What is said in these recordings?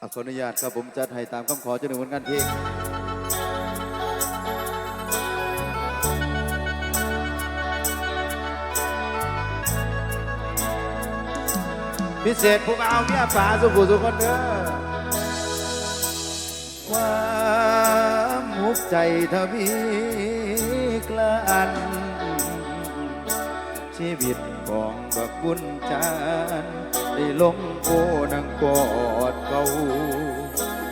ขออนุญาตครับผมจัดให้ตามคำขอเจะหนึ่งผลงานเพลงพิเศษผมเอาเมียป่าสุขุสุขคนเด้อความมุกใจทวีกลันชีวิตของบักบุญจาน ได้ลงโอนังกอดเกา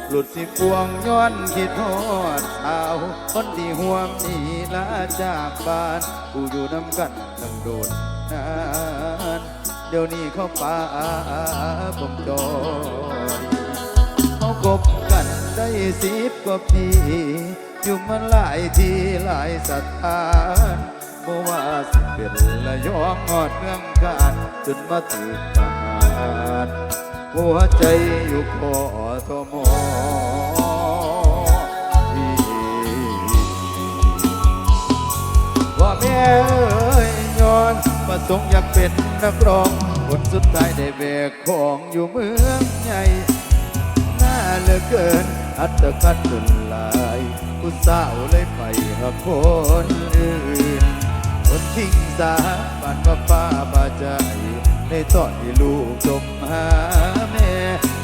หลุดสิพวงย้อนคิดทอดสาวคนที่ห่วงนี่ลาจากบ้านผู้อยู่น้ำกันตั้งโดนนานเดี๋ยวนี้เขาป่าผมจอยเขากบกันได้สิบกว่าปีอยู่มาหลายทีหลายสถานบ่ว่าสิเป็นละยองงอดเมืองการจนมาถึงทหาร หัวใจอยู่พอทมว่าแม่เอ้ยย้อนประสงค์อยากเป็นนักร้องผลสุดท้ายได้แบกของอยู่เมืองใหญ่น่าเหลือเกิน อัตคัดจนลายผู้าเลยไปหาคนอื่น คนทิ้งสาบ้านว่าป้าบาใจ ในตอนที่ลูกจมหาแม่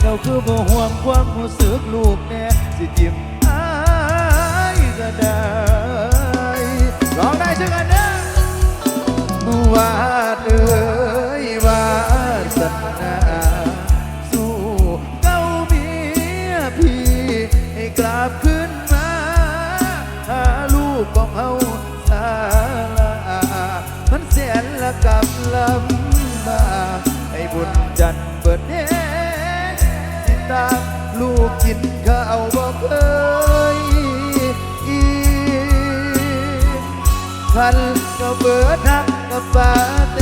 เจ้าคือบ่ห่วงความรู้สึกลูกแน่สิจิ้มอายก็ได้ร้องได้ช่วยกันเด้อวาดเอ้ยวาสนาสู้เก้าเมียพี่ให้กลับขึ้นมาหาลูกของเฮา กกินข้าวบ่เคยอีกพันก็เบิดนักกับปาเต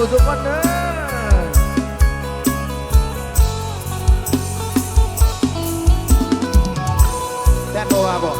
จันทร์ทุกผู้ทุกคนเด้อแดนโบวาบอก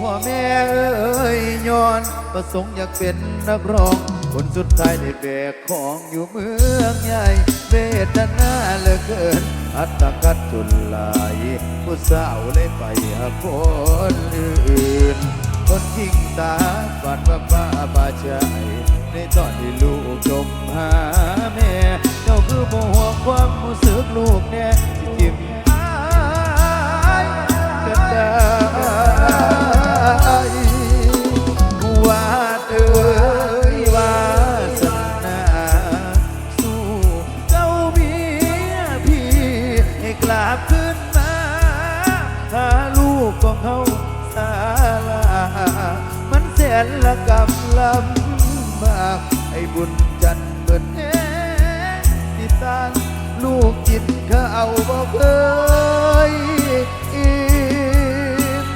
พ่อแม่เอ้ยย้อนประสงค์อยากเป็นนักร้อง คนสุดท้ายได้แบกของอยู่เมืองใหญ่ เวทนาเหลือเกิน อัตกัดจุนลายผู้สาวเลยไปหาคนอื่น คนทิ้งตาฝันว่าป้าบาใจในตอนที่ลูกจมหาแม่เจ้าคือบ่หวงความรู้สึกลูกแน่ที่จิ้มอายก็ได้ บุญจันทร์เบิดแน่ที่ตานลูกกินข้าวบ่เคยอิ่ม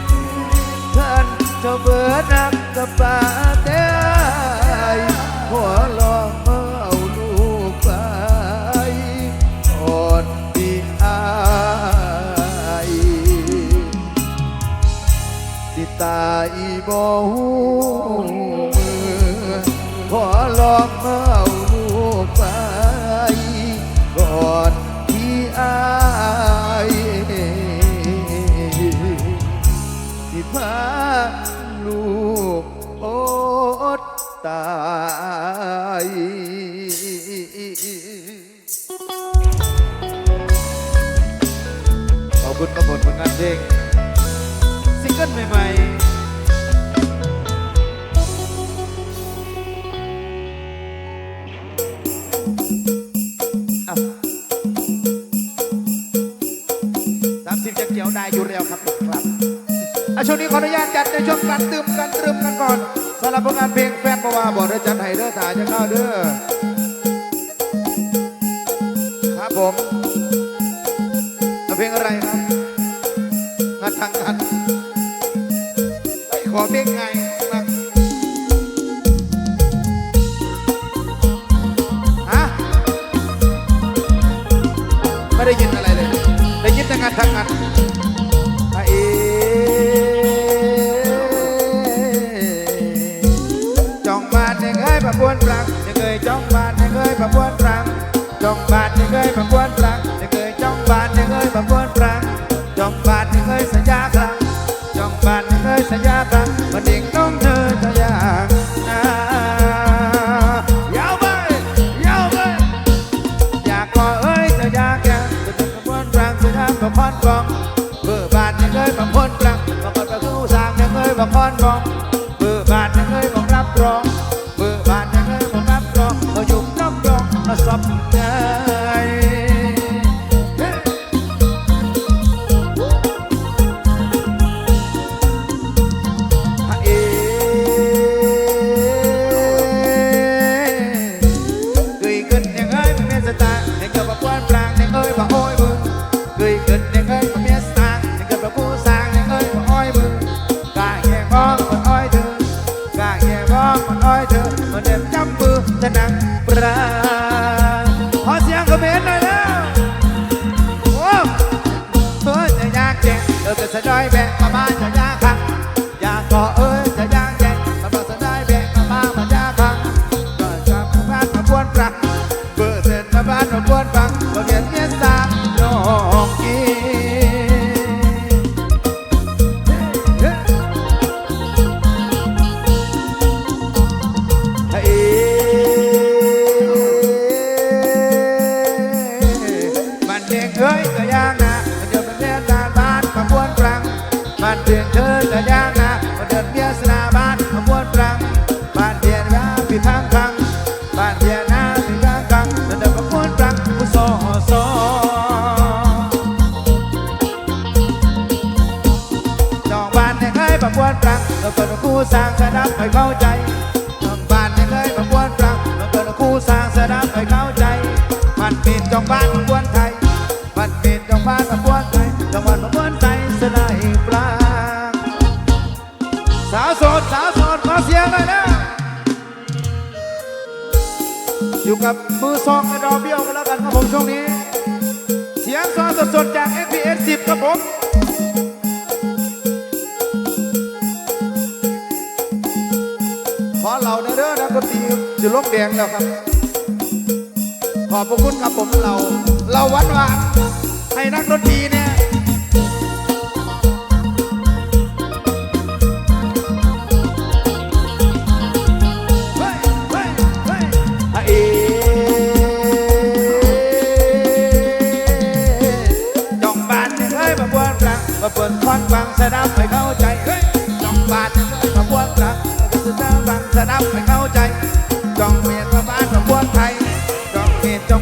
ท่านเจ้าเบิดนักกับป่าแต่หัวลองมาเอาลูกไปอ่อนที่อายที่ตายบ่หู ตายขอบคุณกระบวนผลงานเพลงซิงเกิลใหม่ๆอะสามสิบยังเกี่ยวได้อยู่แล้วครับผมครับอะช่วงนี้ขออนุญาตจัดในช่วงการตื่มการตรึมกันก่อน สำหรังผลงานเพลงแฟนประว่าบอกด้จันไห้เด้อถ่ายจะเข้าเด้อครับผมเพลงอะไรครับงานทางกันไปขอเพลงไงมาฮะไม่ได้ยินอะไรเลย ได้ยินแต่งานทางกาน จงบาดที่เคยมากวนเรา สียงเทินระยานาปรเดินเบียสนาบ้านบ้านเดียนว่าปีพังพังบ้านเดียนาถึงร่างกังระดับขบวนตรังผู้ซอซอน้องบ้านยังไงประกวนตรังเราเกิดคู่สร้างสนับให้เข้าใจน้องบ้านยังไงประกวนตรังเราเกิดคู่สร้างสนับให้เข้าใจมันป็นจองบ้านประน มือซองกระดอเบี้ยวกันแล้วกันครับผมช่วงนี้ เสียงซองสดๆจาก x p s 10ครับผมขอเหล่าในเด้อนะก็ตีจะลกแดงแล้วครับ ขอบพระคุณครับผมเรา เราวัดว่าให้นักดนตรีเนี่ย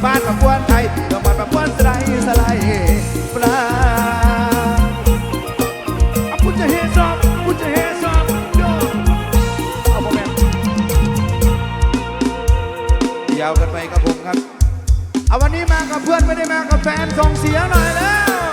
บ้านมาพวนไทยเมื่บ้านมาพวนสไลสไลปลาเอาพุทธเฮซอมพุทธเฮซอบยาวกันไปครับผมครับ เอาวันนี้มากับเพื่อนไม่ได้มากับแฟนส่งเสียงหน่อยแล้ว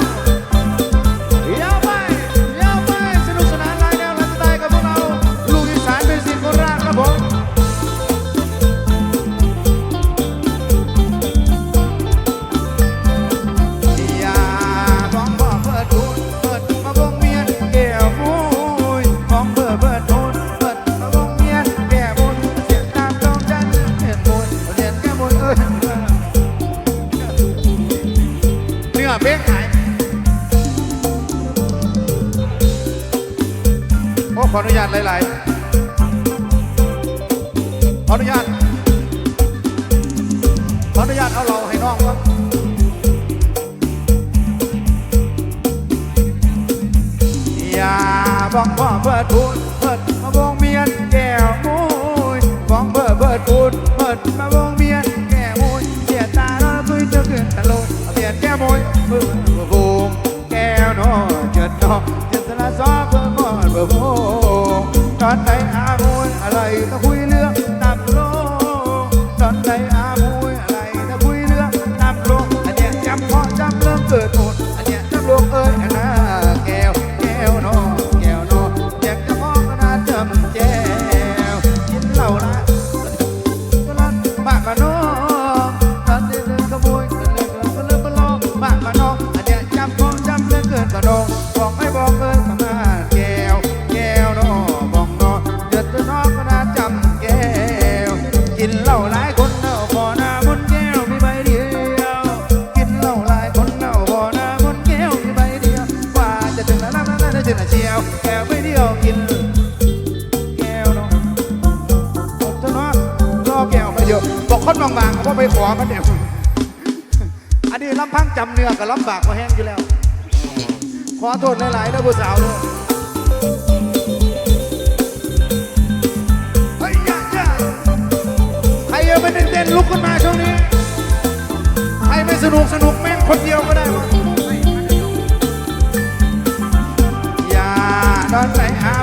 เทศนาสอบเบอร์มอนเบอร์โบตอนไหน ยอะบอกคนบางๆก็พ่ไปขอมันเนี่ยอันนี้ลำพังจำเนื้อกับลำบากมาแห้งอยู่แล้ว ขอโทษหลายๆนะผู้สาวเลยใครยังไม่เต้นลุกขึ้นมาช่วงนี้ ใครไม่สนุกสนุกแม่งคนเดียวก็ได้มาอย่านอนใส่หา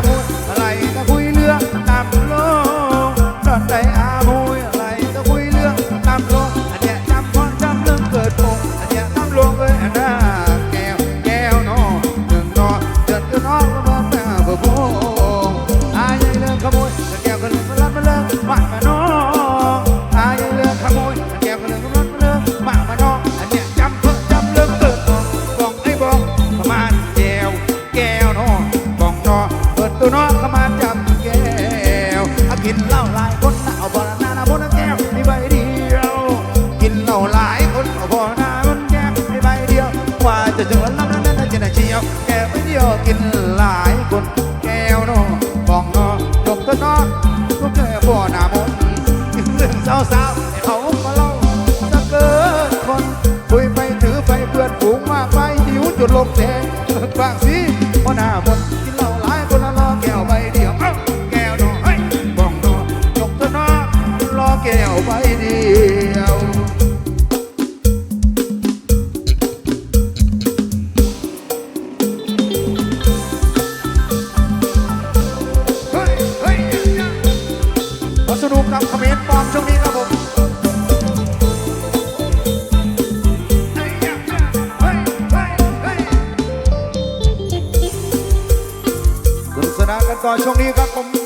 lo que ก่อนช่วงนี้ครับผม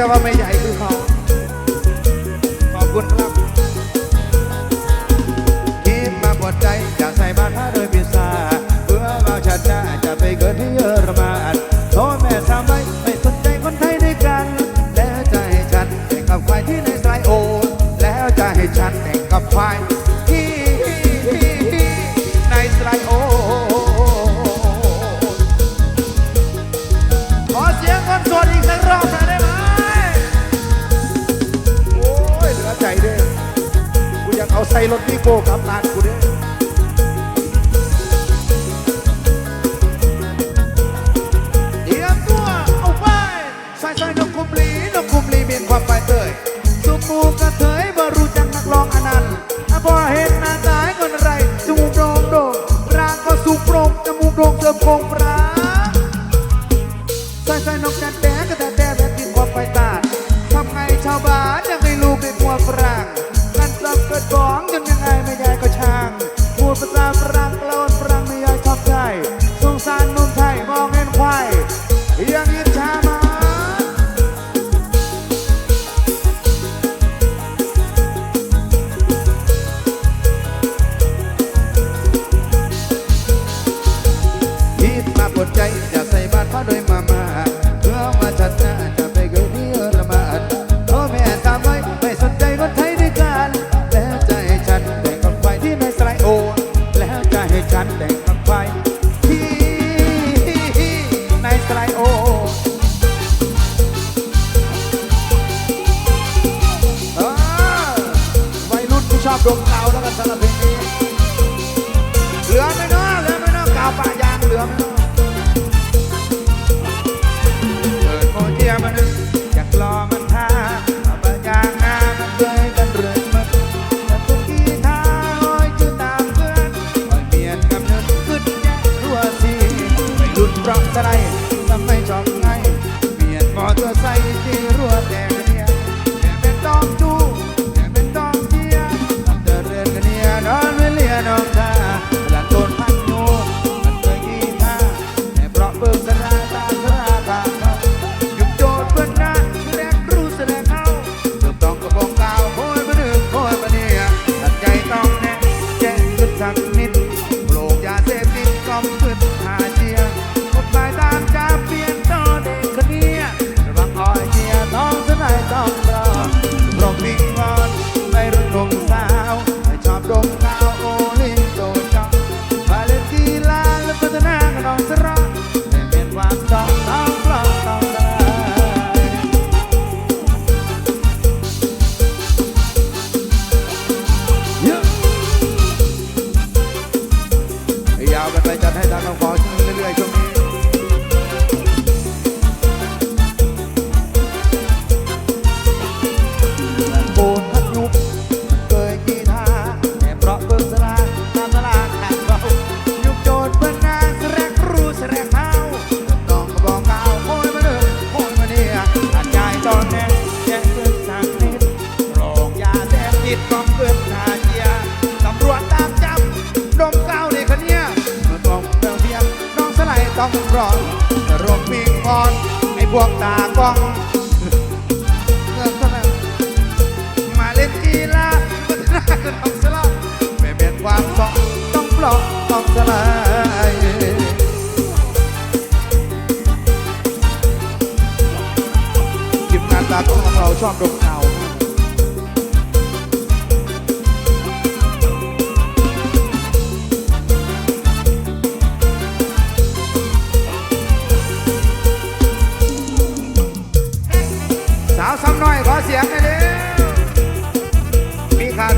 แต่ว่าไม่ใหญ่คือเขาขอบคุณครับ กกับตานกูเด้เยมตัวเอาไปใส่ใส่นกคุมลีนกคุมลีเบียนความไปเตยสุปูกระเทยบ่รู้จักนักร้องอนันต์อพอเห็นหน้าตายคนไรจมูกโด่งโด่ร่างก็สูงโปร่งจมูกโด่งเสริมโปร่ง อบดมเก่าแล้วก็สารเพลงเหลือไหมเนาะเหลือไหมเนาะเกาาป่ายางเหลือ ต้องเกิดหาเจียตำรวจตามจับดมก้าในคนนี้ต้องเปลี่เพียงน้องสลายต้องร้อนจะรบปิงปอนไอ้พวกตากล้องมาเล่นกีฬาพัฒนาจะทสลับไม่เป็นความต้องปลอกต้องสลายทีมงาตากล้องเราชอบดมข่าว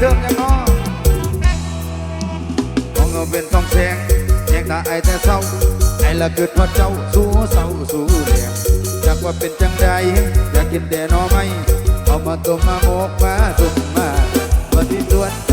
เดิมยังน้อต้องเงาเป็นต้องแสงแสงตาไอแต่เศร้าไอ้ละเกิดพอเจ้าสู้เศร้าสู้แดงจากว่าเป็นจังใดอยากกินแด่นอไม่เอามาต้มมาโมกมาสุมมาบที่ตวน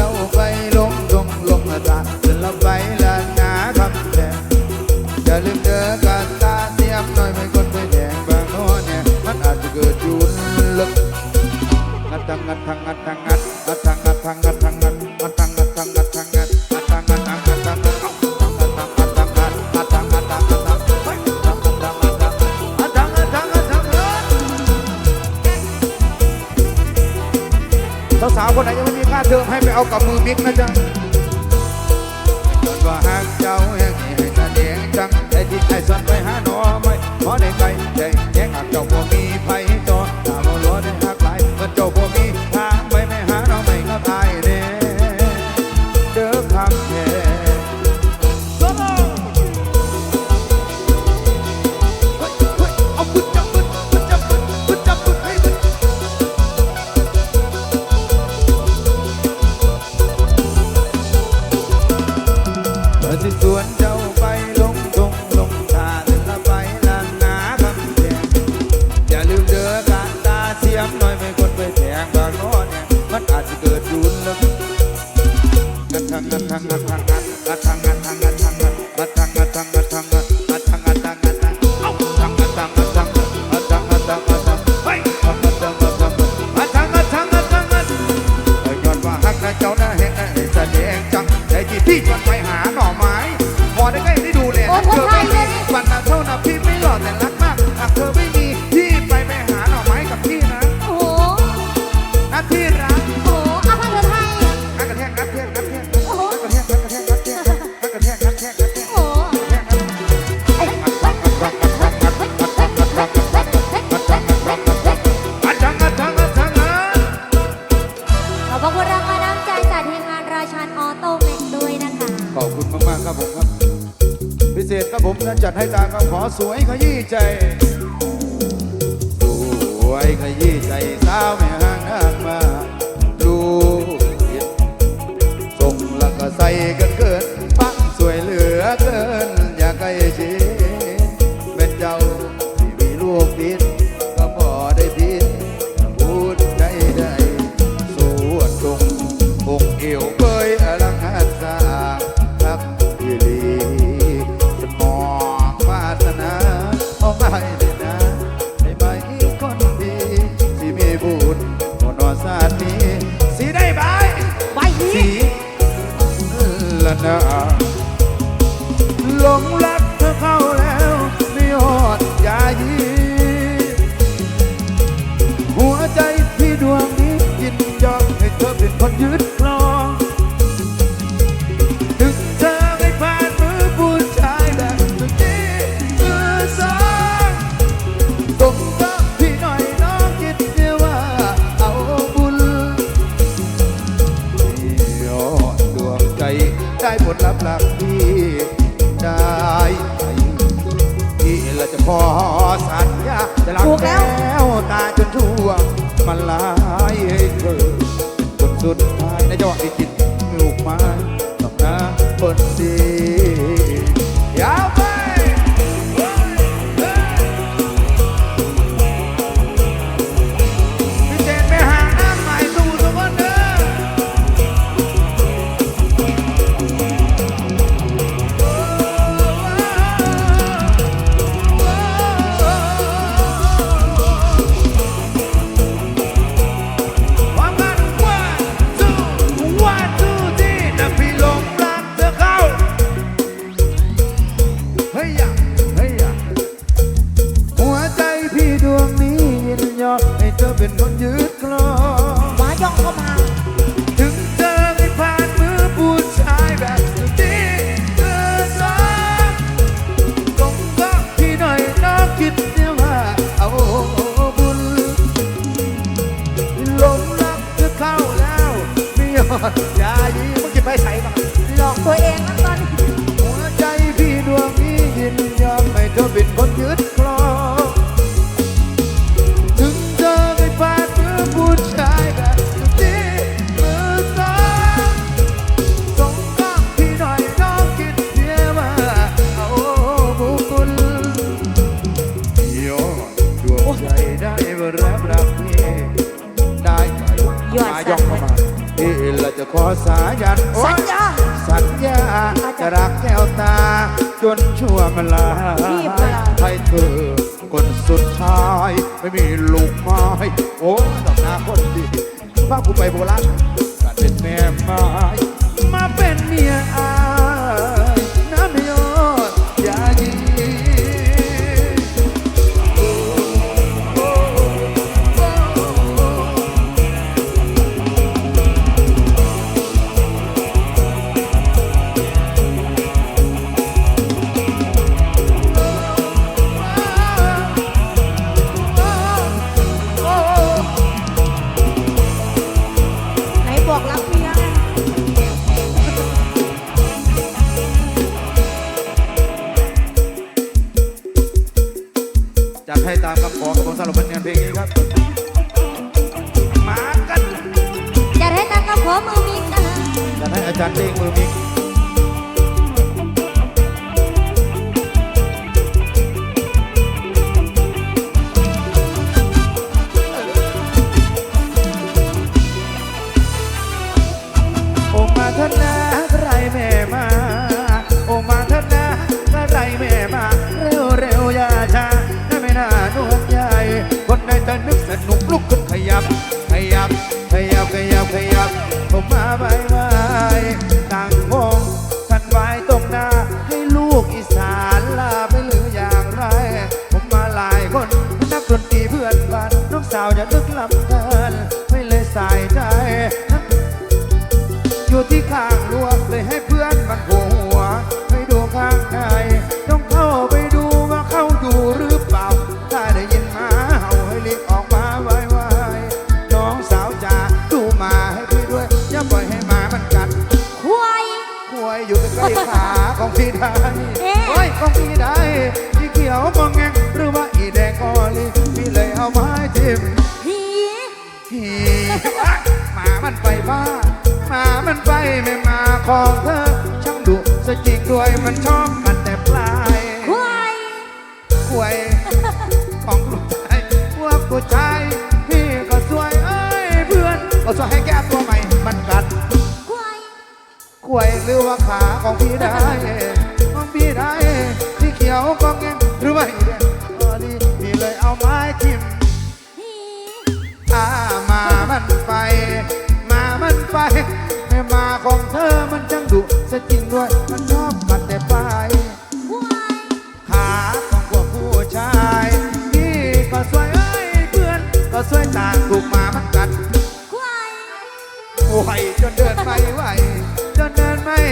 สุดท้ายในจังหวะติดติด อย่าดีมึงจะไปใส่บ้างหลอกตัวเองนะ จนชั่วมาลาให้เธอคนสุดท้าย ไม่มีลูกไม้โอ้ดอกนาคนดีภาพกูไปโบราณการเป็นแม่ไม้ ของพี่ได้โอ้ยของพี่ได้ที่เขียวมองแงงหรือว่าอีแดงกอลีพี่เลยเอาไม้จิ้มผีผีหมามันไปบ้าหมามันไปไม่มาของเธอช่างดุซะจริงด้วยมันชอบมันแต่ปลายควยควยของลูกชายพวกผู้ชายพี่ก็สวยเอ้ยเพื่อนก็สวยให้ ควยหรือว่าขาของพี่ได้ของพี่ได้ที่เขียวก็แงงหรือไม่เด่นเออนี่พี่เลยเอาไม้ทิ่มอามามันไป มามันไปแม่มาของเธอมันจังดุซะจริงด้วยมันชอบกัดแต่ปลายควาขาของพวกผู้ชายพี่ก็สวยเอ้ยเพื่อน ก็สวยต่างถูกมามันกัดควายจนเดินไม่ไหว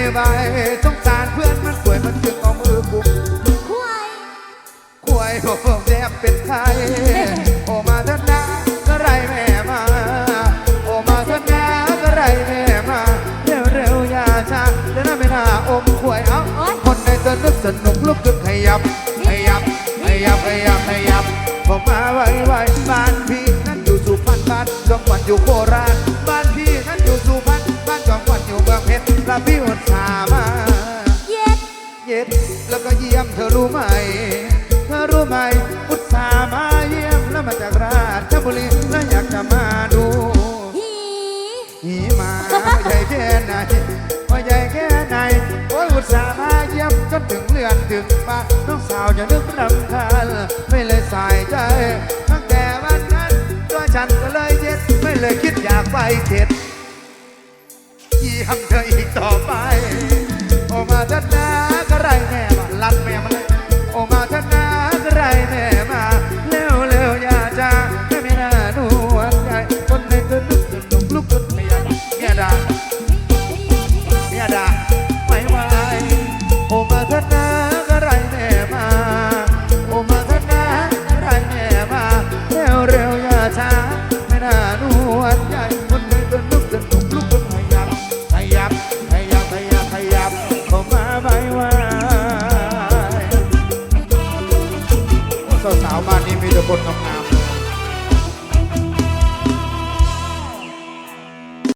ดินไม่ไหวสงสารเพื่อนมันป่วยมันจึงเอามือกุมควายควยโอ้แทบเป็นไข้โอมาเถอะนะก็ไรแม่มาโอมาเถอะนะก็ไรแม่มาเร็วเร็วๆอย่าช้าเดี๋ยวน่าไม่น่าอมควยเอาคนในตัวนึกสนุกลุกขึ้นขยับขยับขยับขยับขยับผมมาไวไวบ้านพี่นั้นอยู่สุพรรณบ้านจอมขวัญอยู่โคราช พชรแล้วพี่อุตส่าห์มาเย็ดเย็ดแล้วก็เยี่ยมเธอรู้ไหม เธอรู้ไหมอุตส่าห์มาเยี่ยมแล้วมาจากราชบุรีแล้วอยากจะมาดูหีหีมาว่าใหญ่แค่ไหนว่าใหญ่แค่ไหนโอ้ยอุตส่าห์มาเยี่ยมจนถึงเลือนถึงบ้านน้องสาวจะนึกรำคาญไม่เลยใส่ใจตั้งแต่วันนั้นตัวฉันก็เลยเย็ดไม่เลยคิดอยากไปเข็ดเยี่ยมเธออีกต่อไป โอมาเถอะนะก็ไรแม่มาลัดแม่มาเลยโอมาเถอะนะก็ไรแม่มา